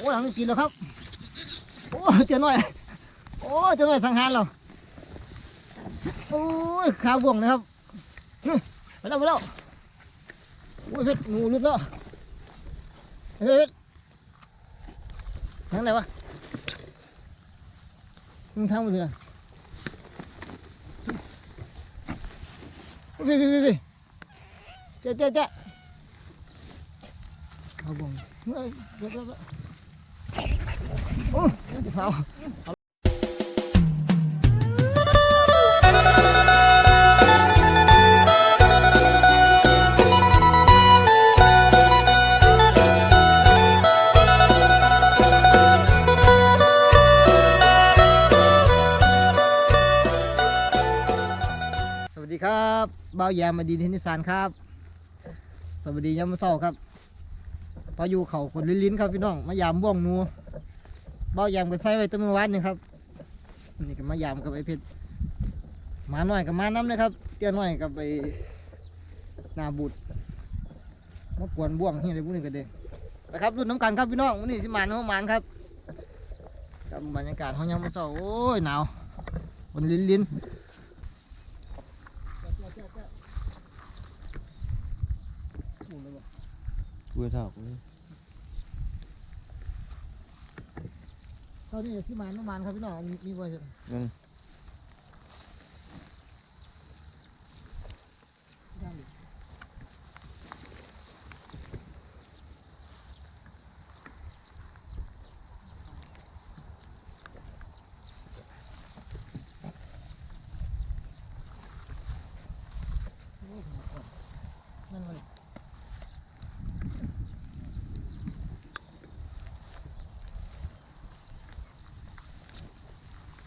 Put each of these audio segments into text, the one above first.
อ้หลังนี้กินแล้วครับ โอ้เจ้าน้อย โอ้เจ้าน้อยสังหารเราโอ้ยขาบ่วงนะครับไปแล้วไปแล้วโอ้ยเพชรงูรุดแล้วเฮ้ยเพชรทางไหนวะมึงทางมันอยู่ไหนพี่พี่พี่พี่เจ๊เจ๊เจ๊ขาบ่วงเฮ้ยเดี๋ยวเดี๋ยวเดี๋ยว โอ้เผาสวัสดีครับบ่าวแยมมาดีเทนนิสานครับ สวัสดียามมื้อเช้าครับพออยู่เขาคนลิ้นๆครับพี่น้อง มายามบ่วงห บ่าแยมก็ใส่ไว้ตั้งเมื่อวานนี่ครับนี่ก็มายามกับไอ้เพชรหมาหน่อยกับมาน้ำนะครับเตี้ยหน่อยกับไอ้นาบุตรมากวนบ่วงเฮียอะไรพวกนี้กันเด้ไปครับรุ่นน้ำกันครับพี่น้องวันนี้สิมานเขามานครับกับบรรยากาศเขายามเช้าโอ้ยหนาวคนลิ้นๆกูจะถากู ตอนนี้ที่มานประมาณครับพี่น้องมีมีไว้เถอะมัน นั่นเลย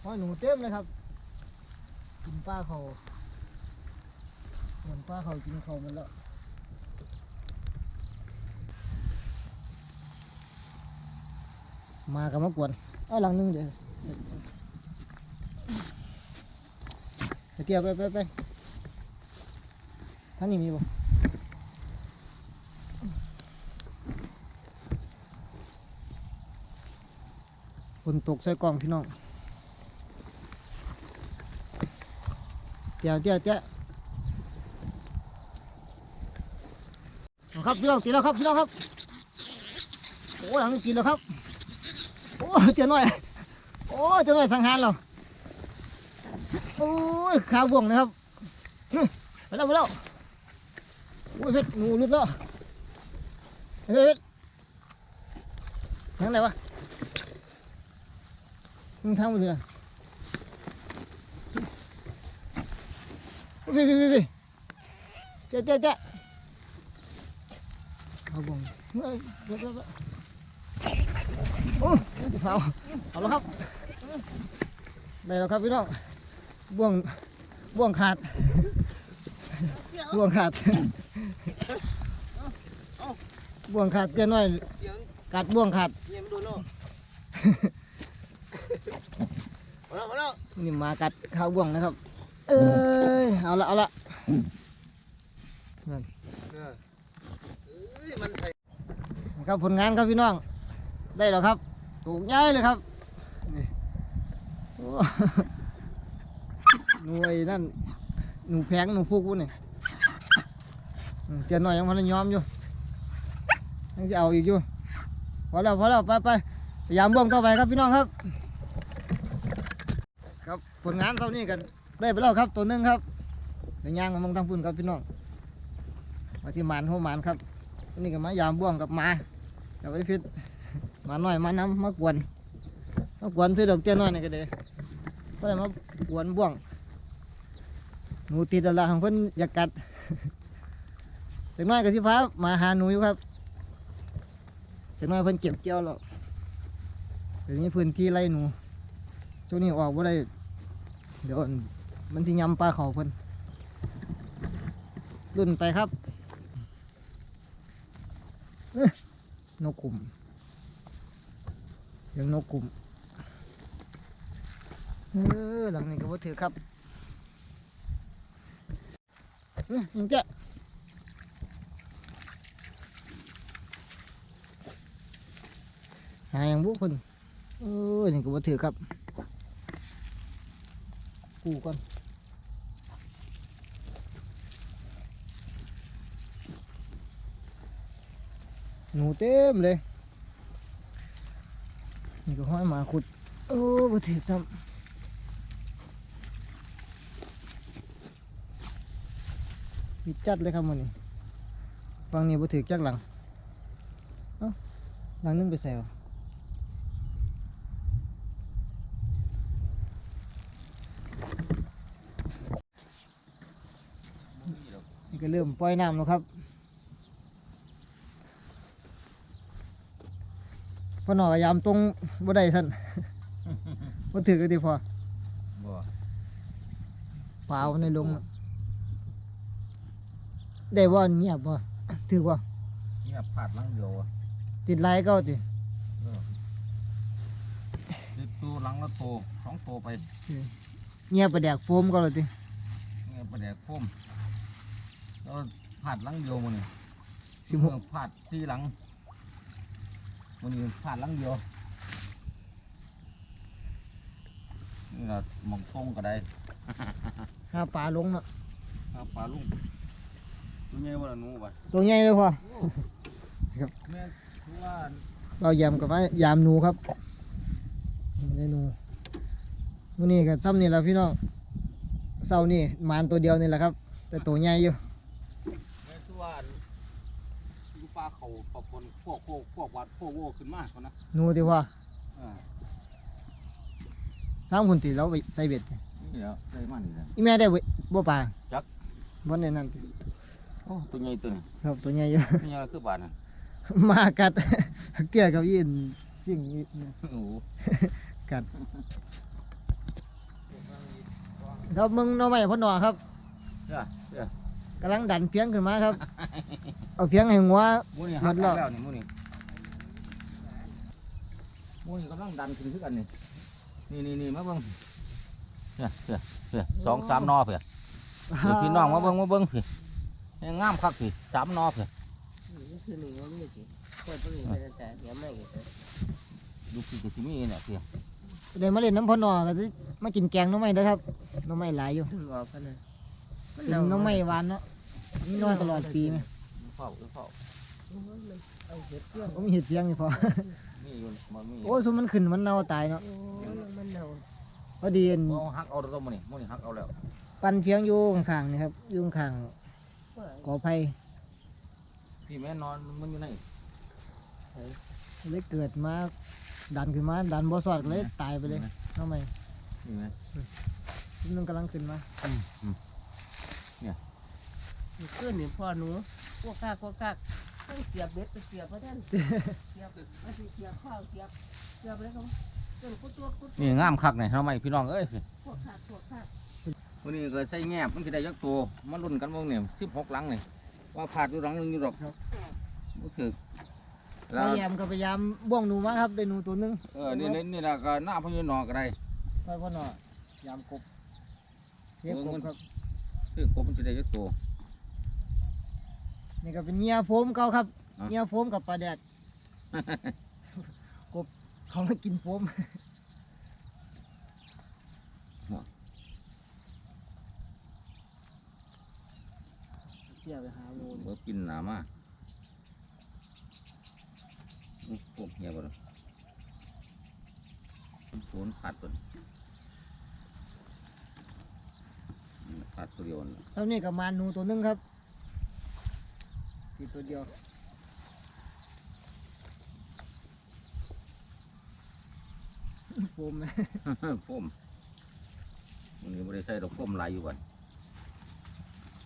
โอ้ยหนูเต็มเลยครับ กินปลาเขาเหมือนปลาเขากินเขาหมันแล้วมากับมากวนเอาหลังนึงเดี๋ยวไปเที่ยวไปไปไปท่านนี้มีบ่ฝนตกใส่กล่องพี่น้อง เดี๋ยวเดี๋ยวเดี๋ยวครับพี่น้องกินแล้วครับพี่น้องครับโอ้หลังกินแล้วครับโอ้เจ้าน้อยโอ้เจ้าน้อยสังหารเราโอ้ยขาบ่วงนะครับไปแล้วไปแล้วโอ้ยเพชรงูรุดแล้วเฮ้ยเพชรทางไหนวะมึงทางมันอยู่ไห พี่พี่พี่เจ๊เจ๊เจ๊ขาบงเฮ้ยเดี๋ยวเดี๋ยวเดี๋ยวโอ้เผาเอาแล้วครับได้แล้วครับพี่น้องบ่วงบ่วงขาดบ่วงขาดบ่วงขาดเตี้ยน้อยกัดบ่วงขาดนี่ยมันโดนแล้วมามาแล้วนี่หมากัดข้าวบ่วงนะครับ เอ้ยเอาละเอาละเอ้ยมันใส่ครับผลงานครับพี่น้อง ได้แล้วครับ ถูกย้ายเลยครับนี่หน่วยนั่นหนูแพงหนูพูกวุ้นเนี่อืมเตียนหน่อยยังพันยอมอยู่ยังจะเอาอีกอยู่พอแล้วพอแล้วไปไปพยายามบ่วงต่อไปครับพี่น้องครับ ครับผลงานเท่านี้กัน ได้ไปแล้วครับตัวหนึงครับเดี๋ยวย่างมามองทางพุ่นครับพี่น้องมาที่หมานหัวหมานครับนี่ก็มายามบ่วงกับมากับไอ้พิษหมาหน่อยมาน้ำมากวนมากวนซื้อดอกเตี้ยน้อยนี่ก็เด้ก็เลยมากวนบ่วงหนูติดอะไรของเพิ่นอยากกัดถึงน้อยกับสิฟ้ามาหาหนูอยู่ครับถึงน้อยเพิ่นเก็บเกี่ยวแล้วเดี๋ยวนี้พื้นที่ไร่หนูช่วงนี้ออกว่าได้เดี๋ยว มันสิยำปลาเขาเพิ่นรุ่นไปครับนกกลุ่มเสียงนกกลุ่มเออหลังนี้ก็บ่ถือครับเอ้ยยังจะหาอย่างบุคนโอ้ยนี่ก็บ่ถือครับกูก่อน หนูเต็มเลย นี่ก็ห้อยหมาขุด โอ้บ่ถือครับปิดจัดเลยครับมันนี้ฟังนี้บ่ถือจักหลังเอ้าหลังนึงไปใส่วะนี่ก็เริ่มปล่อยน้ำแล้วครับ พอหน่อยยามตรงบ่ได้สั่นบ่ถือก็ดีพอบ่เปล่าในลงน่ะได้บ่เงียบบ่ถือบ่นี่ผาดลังเดียวอะติดไลน์เก็ติเออติดตัวหลังละโตสองโตไปเงียบไปแดกโฟมก็เลยติเนี่ยประแดกพุ่มแล้วผาดลังเดียวมันนี่สิบหกเออผาดสี่หลัง มันนี่ผาดลังเดียวนี่ละหมองตรงก็ได้หาปลาลงเนาะเอาปลาลุงตัวใหญ่บ่ล่ะหนูบ่ตัวใหญ่เลยพอแม่คือว่าเรายำกับว่ายามหนูครับนี่หนูวันนี้ก็ซ้ำนี่แหละพี่น้องเสาร์นี่หมานตัวเดียวนี่แหละครับ แต่ตัวใหญ่อยู่แม่คือว่าอยู่ปลาเขาปอบคนพวกพวกพวกวัดพวกโวขึ้นมาเขานะหนูที่ว่าเออทางพุ่นติเราไปใส่เบ็ดตินี่แหล้วได้มานี่แหละอีแม่ได้เว้ยบ่ปลาจัก บ่ในนั้นติโอ้ตัวใหญ่ตัวนี้ครับตัวใหญ่อยู่ นี่ยังคือบาทน่ะมากัดเตี้ยกับยินสิ่งนี้โอ้โหกัดครับมึงหน้อใหม่พ่อหนอครับเด้อเด้อกำลังดันเพียงขึ้นมาครับ เอาเพียงให้หัวหมูนี่หมหัดกแล้วแล้วนี่หมูนี่หมูนี่กำลังดันขึ้นคือกันนี่นี่นี่นี่มาเบิ่งเด้อเด้อเด้อสองสามนอเพื่อเดี๋ยวพี่น้องมาเบิ่งมาเบิ่งพี่ยังงามคักพี่สามนอเพื่อคือหนึ่งว่าไม่กี่คนตัวนี้เป็นแต่ยังไม่กี่ดูพี่ก็สิมีเนี่ยพี่เดี๋ยวมาเล่นน้ำพ่อหนอก็สิมากินแกงหน้องไม้เด้อครับหน้องไม้หลายอยู่บอกกันนะกินหน้องไม้หวานเนาะมีน้อยตลอดปีไหม เฝ้าเฝ้าเอาเห็ดเพื่อนก็มีเห็ดเพียงนี่พอ มีอยู่มันมีโอ้ยสมมันขึ้นมันเน่าตายเนาะโอ้มันเน่าพอดีอันเอาหักเอาแล้วมันนี่มันนี่หักเอาแล้วปันเพียงอยู่ข้างๆนี่ครับอยู่ข้างๆกอไผ่พี่แม่นอนมันอยู่ไหนเลยเกิดมาดันขึ้นมาดันบ่สอดก็เลยตายไปเลยทำไมนี่ไหมมันกำลังขึ้นมาเพื่อนนี่พ่อหนู พวกกากพวกกากต้องเสียบเบ็ดเสียบพระท่านเสียบมันเสียบข้าวเสียบเสียบอะไรเขาจนกุตัวกุนี่งามคักนี่ทำไมพี่น้องเอ้ยพวกกากพวกกากวันนี้ก็ใส่แงบมันจะได้ยักตัวมันรุ่นกันวงเนี่ยสิบหกหลังนี่ว่าผาดอยู่หลังหนึงอยู่หรอกก็คือแล้พวยายามก็พยายามบ่วงหนูมาครับได้หนูตัวหนึงเออนี่นี่นี่ละก็หน้าพญานอกก็ได้พอยพ่อหน่อยยามกบเลี้ยงกบครับคือกบมันจะได้ยักตัว นี่ก็เป็นเงียโฟมเก่าครับอะ เงียโฟมกับปลาแดดกบเขามากินโฟมเที่ยวไปหาโมนบ่กินหนามาอื้อพวกเหี้ยบ่ล่ะโผนขาดตัวนี้อืมขาดตัวเดียวนั่นล่ะเท่านี้กับมานหนูตัวหนึงครับ ติดตัวเดียวโฟมไหมพ่มมันก็ไม่ได้ใส่ดอกพ่มหลายอยู่วัน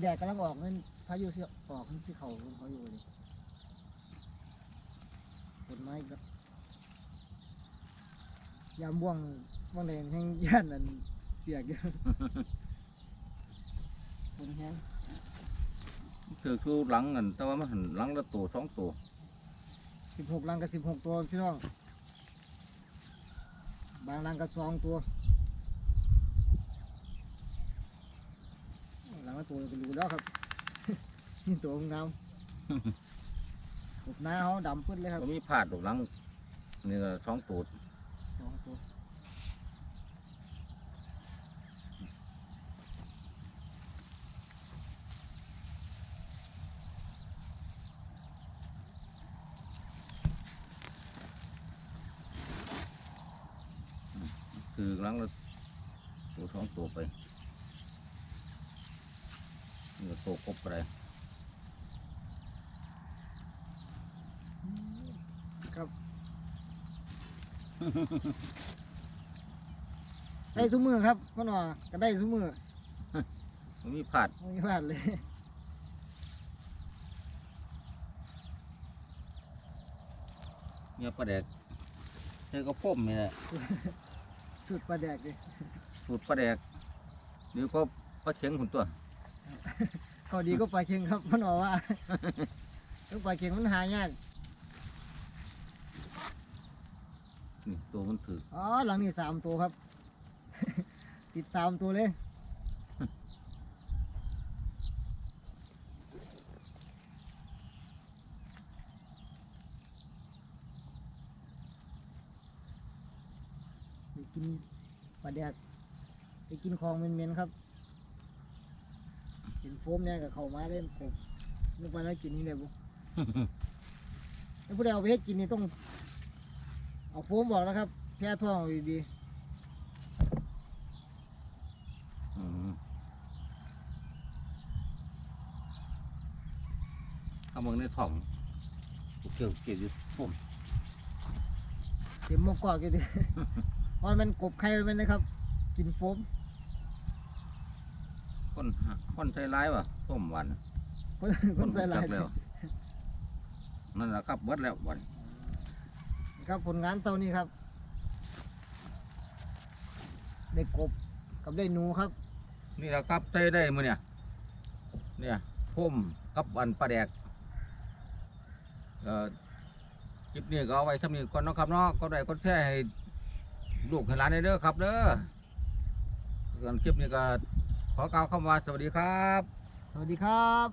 แดดกำลังออกนั่นพายุสิออกที่เขาเขาอยู่เลยต้นไม้ก็ยามบ่วงบ่วงแดงแห้งย่านนั่นเปียกอยู่คนแห้ง คือคือหลังนั่นแต่ว่ามันหันหลังละตัวสองตัวสิบหกลังกับสิบหกตัวพี่น้อง บางลังกับสองตัว หลังละตัวก็รู้แล้วครับ นี่ตัวงามกบหน้าเขาดำปึ๊ดเลยครับก็มีผาดดอกหลังนี่ก็สองตูดสองตัว คือกำลังเราตัวสองตัวไปนี่ก็ตัวครบไปเลยครับ ได้ซุ้มือครับพ่อหนอก็ได้ซุ้มือมันมีผาดไม่มีพลาดเลยเนี่ยปลาแดกนี่ก็พ่มนี่แหละ สุดปลาแดกเลยสูตรปลาแดกนี่ก็ปลาเชียงหุ่นตัวข้อดีก็ปลาเค็งครับพ่อหนอว่าต้องปลาเค็งมันหายากนี่ตัวมันถืออ๋อหลังนี้สามตัวครับ ติดสามตัวเลย กินปลาแดกไปกินของเหม็นๆครับกินโฟมเนี่ยกับเขามาเล่นกบนึกว่าแล้วกินนี่เลยบุแล้วผู้ใดเอาไปเฮ็ดกินนี่ต้องเอาโฟมบอกนะครับ แพ้ท้องเอาดีอืมถ้ามึงในท้องเกี่ยวเกี่ยวอยู่พ่มๆเต็มหมกกอกอยู่ดี เพราะมันกบไข่มันนะครับ กินโฟมคนหาคนใช้ร้ายวะต้มหวานคนคนใส่หลายจักแล้วนั่นแหละครับเบิดแล้ววันครับผลงานเช้านี้ครับ ได้กบกับได้หนูครับ นี่แหละครับใช้ได้มือเนี่ย เนี่ยพ่มกับอันปลาแดกเอ่อคลิปนี้ก็เอาไว้ทำนี้ก่อนเนาะครับเนาะก็ได้ก็แช่ให้ ลูกให้หลานได้เด้อครับเด้อส่วนคลิปนี้ก็ขอกล่าวคำว่าสวัสดีครับ สวัสดีครับ